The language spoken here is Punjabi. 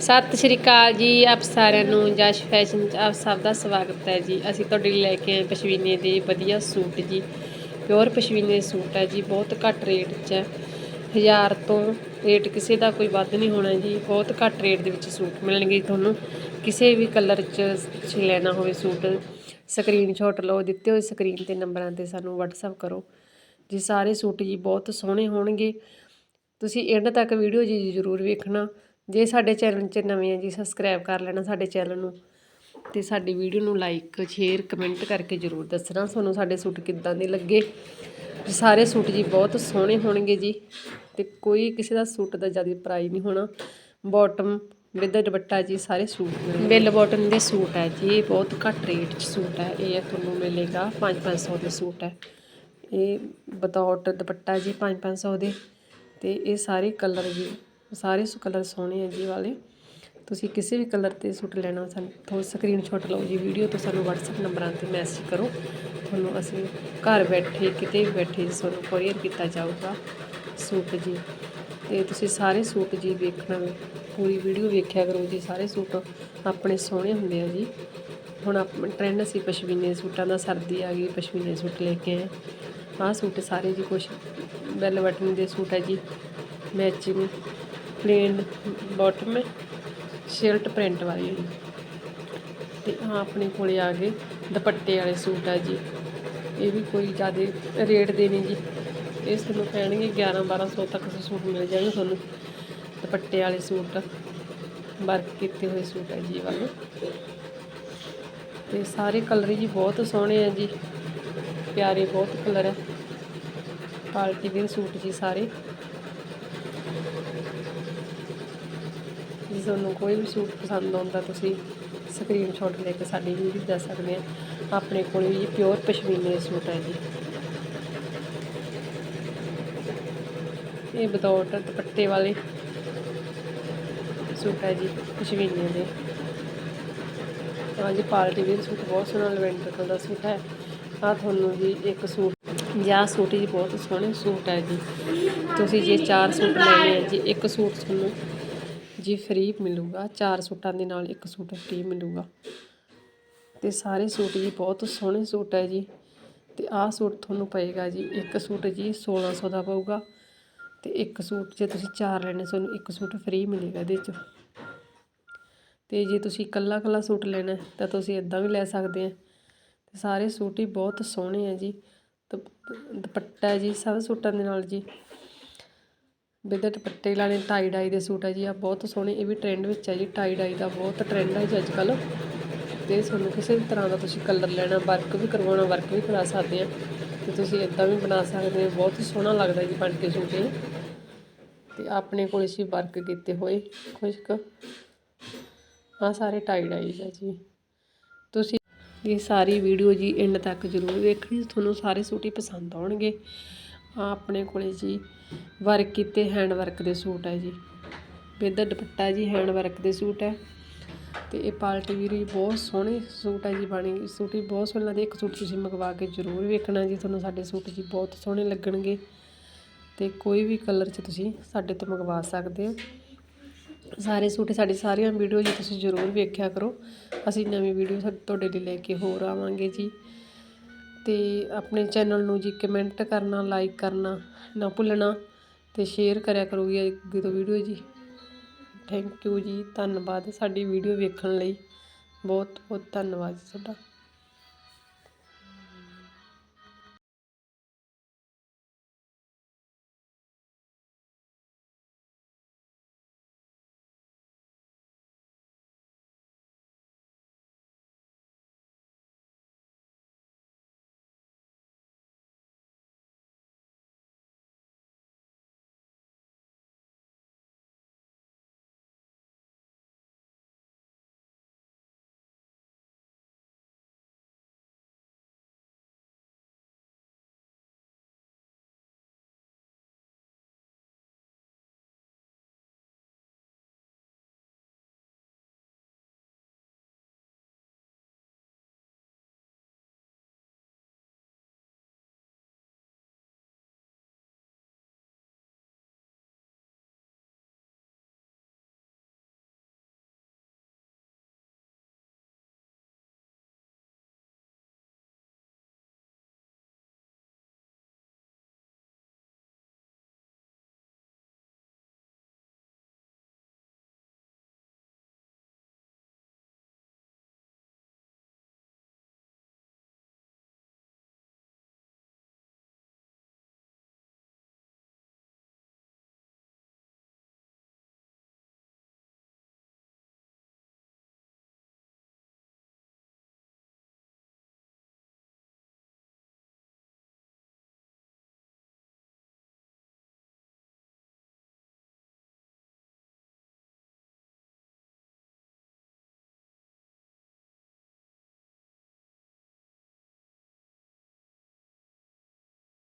ਸਤਿ ਸ਼੍ਰੀ ਅਕਾਲ ਜੀ, ਆਪ ਸਾਰਿਆਂ ਨੂੰ ਜਸ਼ ਫੈਸ਼ਨ ਚ ਆਪ ਸਭ ਦਾ ਸਵਾਗਤ ਹੈ ਜੀ। ਅਸੀਂ ਤੁਹਾਡੇ ਲਈ ਲੈ ਕੇ ਆਏ ਪਸ਼ਮੀਨੇ ਦੇ ਵਧੀਆ ਸੂਟ ਜੀ। ਪਿਓਰ ਪਸ਼ਮੀਨੇ ਸੂਟ ਹੈ ਜੀ, ਬਹੁਤ ਘੱਟ ਰੇਟ 'ਚ ਹੈ। ਹਜ਼ਾਰ ਤੋਂ ਰੇਟ ਕਿਸੇ ਦਾ ਕੋਈ ਵੱਧ ਨਹੀਂ ਹੋਣਾ ਜੀ, ਬਹੁਤ ਘੱਟ ਰੇਟ ਦੇ ਵਿੱਚ ਸੂਟ ਮਿਲਣਗੇ ਤੁਹਾਨੂੰ। ਕਿਸੇ ਵੀ ਕਲਰ 'ਚ ਤੁਸੀਂ ਲੈਣਾ ਹੋਵੇ ਸੂਟ, ਸਕਰੀਨਸ਼ਾਟ ਲਓ, ਦਿੱਤੇ ਹੋਏ ਸਕਰੀਨ ਤੇ ਨੰਬਰਾਂ ਤੇ ਸਾਨੂੰ WhatsApp ਕਰੋ। ਜੀ, ਸਾਰੇ ਸੂਟ ਜੀ ਬਹੁਤ ਸੋਹਣੇ ਹੋਣਗੇ। ਤੁਸੀਂ ਐਂਡ ਤੱਕ ਵੀਡੀਓ ਜੀ ਜ਼ਰੂਰ ਵੇਖਣਾ। ਜੇ ਸਾਡੇ ਚੈਨਲ 'ਚ ਨਵੇਂ ਆ ਜੀ ਸਬਸਕ੍ਰਾਈਬ ਕਰ ਲੈਣਾ ਸਾਡੇ ਚੈਨਲ ਨੂੰ। ਤੇ ਸਾਡੀ ਵੀਡੀਓ ਨੂੰ ਲਾਈਕ ਸ਼ੇਅਰ ਕਮੈਂਟ ਕਰਕੇ ਜ਼ਰੂਰ ਦੱਸਣਾ ਤੁਹਾਨੂੰ ਸਾਡੇ ਸੂਟ ਕਿੱਦਾਂ ਦੇ ਲੱਗੇ। ਸਾਰੇ ਸੂਟ ਜੀ ਬਹੁਤ ਸੋਹਣੇ ਹੋਣਗੇ ਜੀ। ਤੇ ਕੋਈ ਕਿਸੇ ਦਾ ਸੂਟ ਦਾ ਜ਼ਿਆਦਾ ਪ੍ਰਾਈਸ ਨਹੀਂ ਹੋਣਾ। ਬਾਟਮ ਵਿਦ ਦੁਪੱਟਾ ਜੀ, ਸਾਰੇ ਸੂਟ ਬਿੱਲ ਬਾਟਮ ਦੇ ਸੂਟ ਹੈ ਜੀ, ਇਹ ਬਹੁਤ ਘੱਟ ਰੇਟ 'ਚ ਸੂਟ ਹੈ। ਇਹ ਤੁਹਾਨੂੰ ਮਿਲੇਗਾ 5-500 ਦੇ ਸੂਟ ਹੈ। ਇਹ ਵਿਦਆਊਟ ਦੁਪੱਟਾ ਜੀ 5-500 ਦੇ। ਤੇ ਇਹ ਸਾਰੇ ਕਲਰ ਜੀ। ਸਾਰੇ ਕਲਰ ਸੋਹਣੇ ਆ ਜੀ ਵਾਲੇ। ਤੁਸੀਂ ਕਿਸੇ ਵੀ ਕਲਰ ਤੇ ਸੂਟ ਲੈਣਾ ਸਾਨੂੰ, ਤੋਂ ਸਕਰੀਨਸ਼ਾਟ ਲਓ ਜੀ ਵੀਡੀਓ ਤੋਂ ਸਾਨੂੰ WhatsApp ਨੰਬਰਾਂ ਤੇ ਮੈਸੇਜ ਕਰੋ। ਤੁਹਾਨੂੰ ਅਸੀਂ ਘਰ ਬੈਠੇ ਕਿਤੇ ਵੀ ਬੈਠੇ ਜੀ ਤੁਹਾਨੂੰ ਕੋਰੀਅਰ ਕੀਤਾ ਜਾਊਗਾ ਸੂਟ ਜੀ। ਤੇ ਤੁਸੀਂ ਸਾਰੇ ਸੂਟ ਜੀ ਵੇਖਣਾ, ਪੂਰੀ ਵੀਡੀਓ ਵੇਖਿਆ ਕਰੋ ਜੀ, ਸਾਰੇ ਸੂਟ ਆਪਣੇ ਸੋਹਣੇ ਹੁੰਦੇ ਆ ਜੀ। ਹੁਣ ਆਪਣਾ ਟ੍ਰੈਂਡ ਸੀ ਪਸ਼ਮੀਨੇ ਸੂਟਾਂ ਦਾ, ਸਰਦੀ ਆ ਗਈ, ਪਸ਼ਮੀਨੇ ਸੂਟ ਲੈ ਕੇ ਆਏ। ਆਹ ਸੂਟ ਸਾਰੇ ਜੀ ਕੁਛ ਬੈਲ ਬਟਨ ਦੇ ਸੂਟ ਹੈ ਜੀ ਮੈਚਿੰਗ ਪਲੇਨ ਬਾਟਮ ਹੈ ਸ਼ਰਟ ਪ੍ਰਿੰਟ ਵਾਲੀ ਹੈ। ਤੇ ਆਹ ਆਪਣੇ ਕੋਲੇ ਆ ਗਏ ਦੁਪੱਟੇ ਵਾਲੇ ਸੂਟ ਆ ਜੀ। ਇਹ ਵੀ ਕੋਈ ਜ਼ਿਆਦਾ ਰੇਟ ਦੇ ਨਹੀਂ ਜੀ। ਇਹ ਤੁਹਾਨੂੰ ਪੈਣਗੇ 11 1200 ਤੱਕ ਸੂਟ ਮਿਲ ਜਾਣਗੇ ਤੁਹਾਨੂੰ, ਦੁਪੱਟੇ ਵਾਲੇ ਸੂਟ ਵਰਕ ਕੀਤੇ ਹੋਏ ਸੂਟ ਹੈ ਜੀ ਵਾਲੇ। ਤੇ ਸਾਰੇ ਕਲਰ ਜੀ ਬਹੁਤ ਸੋਹਣੇ ਆ ਜੀ। ਪਿਆਰੇ ਬਹੁਤ ਕਲਰ ਹੈ ਪਾਰਟੀ ਵੇਅਰ ਸੂਟ ਜੀ ਸਾਰੇ। ਜੇ ਤੁਹਾਨੂੰ ਕੋਈ ਵੀ ਸੂਟ ਪਸੰਦ ਆਉਂਦਾ, ਤੁਸੀਂ ਸਕਰੀਨਸ਼ਾਟ ਲੈ ਕੇ ਸਾਡੀ ਵੀਡੀਓ ਦੱਸ ਸਕਦੇ ਆ ਆਪਣੇ ਕੋਲ ਵੀ ਪਿਓਰ ਪਸ਼ਮੀਨੇ ਦੇ ਸੂਟ ਹੈ ਜੀ। ਇਹ ਵਿਦਆਊਟ ਦੁਪੱਟੇ ਵਾਲੇ ਸੂਟ ਹੈ ਜੀ, ਪਸ਼ਮੀਨੇ ਦੇ। ਹਾਂ ਜੀ ਪਾਰਟੀ ਵੇਅਰ ਸੂਟ ਬਹੁਤ ਸੋਹਣਾ, ਲਵੈਂਡਰ ਕਲਰ ਦਾ ਸੂਟ ਹੈ। ਆ ਤੁਹਾਨੂੰ ਜੀ ਇੱਕ ਸੂਟ ਜਾਂ ਸੂਟ ਜੀ ਬਹੁਤ ਸੋਹਣੇ ਸੂਟ ਹੈ ਜੀ। ਤੁਸੀਂ ਜੇ ਚਾਰ ਸੂਟ ਲੈਣੇ ਆ ਜੀ, ਇੱਕ ਸੂਟ ਤੁਹਾਨੂੰ ਜੀ ਫ੍ਰੀ ਮਿਲੂਗਾ, ਚਾਰ ਸੂਟਾਂ ਦੇ ਨਾਲ ਇੱਕ ਸੂਟ ਫ੍ਰੀ ਮਿਲੂਗਾ। ਤੇ ਸਾਰੇ ਸੂਟ ਜੀ ਬਹੁਤ ਸੋਹਣੇ ਸੂਟ ਹੈ ਜੀ। ਤੇ ਆਹ ਸੂਟ ਤੁਹਾਨੂੰ ਪਏਗਾ ਜੀ, ਇੱਕ ਸੂਟ ਜੀ 1600 ਦਾ ਪਊਗਾ। ਤੇ ਇੱਕ ਸੂਟ ਜੇ ਤੁਸੀਂ ਚਾਰ ਲੈਣੇ, ਤੁਹਾਨੂੰ ਇੱਕ ਸੂਟ ਫ੍ਰੀ ਮਿਲੇਗਾ ਇਹਦੇ 'ਚ। ਤੇ ਜੇ ਤੁਸੀਂ ਇਕੱਲਾ ਇਕੱਲਾ ਸੂਟ ਲੈਣਾ, ਤਾਂ ਤੁਸੀਂ ਇਦਾਂ ਵੀ ਲੈ ਸਕਦੇ ਆ। ਤੇ ਸਾਰੇ ਸੂਟ ਹੀ ਬਹੁਤ ਸੋਹਣੇ ਆ ਜੀ। ਦੁਪੱਟਾ ਜੀ, ਸਭ ਸੂਟਾਂ ਦੇ ਨਾਲ ਜੀ। ਵਿਦ ਦੁਪੱਟੇ ਲਾਣੇ ਟਾਈ ਡਾਈ ਦੇ ਸੂਟ ਆ ਜੀ ਆ ਬਹੁਤ ਸੋਹਣੇ, ਇਹ ਵੀ ਟ੍ਰੈਂਡ ਵਿੱਚ ਹੈ ਜੀ ਟਾਈ ਡਾਈ ਦਾ ਬਹੁਤ ਟ੍ਰੈਂਡ ਹੈ ਜੀ ਅੱਜ ਕੱਲ੍ਹ ਤੇ ਤੁਹਾਨੂੰ ਕਿਸੇ ਵੀ ਤਰ੍ਹਾਂ ਦਾ ਤੁਸੀਂ ਕਲਰ ਲੈਣਾ ਵਰਕ ਵੀ ਕਰਵਾਉਣਾ ਵਰਕ ਵੀ ਕਰਾ ਸਕਦੇ ਆ। ਤੇ ਤੁਸੀਂ ਇਦਾਂ ਵੀ ਬਣਾ ਸਕਦੇ ਹੋ, ਬਹੁਤ ਹੀ ਸੋਹਣਾ ਲੱਗਦਾ ਜੀ ਬਣ ਕੇ ਸੂਟ ਇਹ। ਤੇ ਆਪਣੇ ਕੋਲ ਅਸੀਂ ਵਰਕ ਕੀਤੇ ਹੋਏ, ਖੁਸ਼ਕ। ਕੁ ਆ ਸਾਰੇ ਟਾਈ ਡਾਈ ਹੈ ਜੀ। ਤੁਸੀਂ ਇਹ ਸਾਰੀ ਵੀਡੀਓ ਜੀ ਐਂਡ ਤੱਕ ਜ਼ਰੂਰ ਵੇਖਣੀ, ਤੁਹਾਨੂੰ ਸਾਰੇ ਸੂਟ ਹੀ ਪਸੰਦ ਆਉਣਗੇ। ਆ ਆਪਣੇ ਕੋਲੇ ਜੀ ਵਰਕ ਕੀਤੇ ਹੈਂਡ ਵਰਕ ਦੇ ਸੂਟ ਹੈ ਜੀ। ਵਿਦ ਦੁਪੱਟਾ ਜੀ ਹੈਂਡ ਵਰਕ ਦੇ ਸੂਟ ਹੈ ਤੇ ਇਹ ਪਾਲਟੀ ਵੀਰ ਜੀ ਬਹੁਤ ਸੋਹਣੇ ਸੂਟ ਹੈ ਜੀ ਬਣੇ। ਸੂਟ ਵੀ ਬਹੁਤ ਸੋਹਣੇ ਲੱਗਦਾ। ਇੱਕ ਸੂਟ ਤੁਸੀਂ ਮੰਗਵਾ ਕੇ ਜ਼ਰੂਰ ਵੇਖਣਾ ਜੀ। ਤੁਹਾਨੂੰ ਸਾਡੇ ਸੂਟ ਜੀ ਬਹੁਤ ਸੋਹਣੇ ਲੱਗਣਗੇ। ਤੇ ਕੋਈ ਵੀ ਕਲਰ 'ਚ ਤੁਸੀਂ ਸਾਡੇ ਤੋਂ ਮੰਗਵਾ ਸਕਦੇ ਹੋ। ਸਾਰੇ ਸੂਟ, ਸਾਡੀ ਸਾਰੀਆਂ ਵੀਡੀਓ ਜੀ ਤੁਸੀਂ ਜ਼ਰੂਰ ਵੇਖਿਆ ਕਰੋ। ਅਸੀਂ ਨਵੀਂ ਵੀਡੀਓ ਤੁਹਾਡੇ ਲਈ ਲੈ ਕੇ ਹੋਰ ਆਵਾਂਗੇ ਜੀ। ਅਤੇ ਆਪਣੇ ਚੈਨਲ ਨੂੰ ਜੀ ਕਮੈਂਟ ਕਰਨਾ ਲਾਈਕ ਕਰਨਾ ਨਾ ਭੁੱਲਣਾ ਅਤੇ ਸ਼ੇਅਰ ਕਰਿਆ ਕਰੋ ਜੀ ਅੱਗੇ ਤੋਂ ਵੀਡੀਓ ਜੀ। ਥੈਂਕ ਯੂ ਜੀ। ਧੰਨਵਾਦ ਸਾਡੀ ਵੀਡੀਓ ਵੇਖਣ ਲਈ। ਬਹੁਤ ਬਹੁਤ ਧੰਨਵਾਦ ਜੀ ਤੁਹਾਡਾ।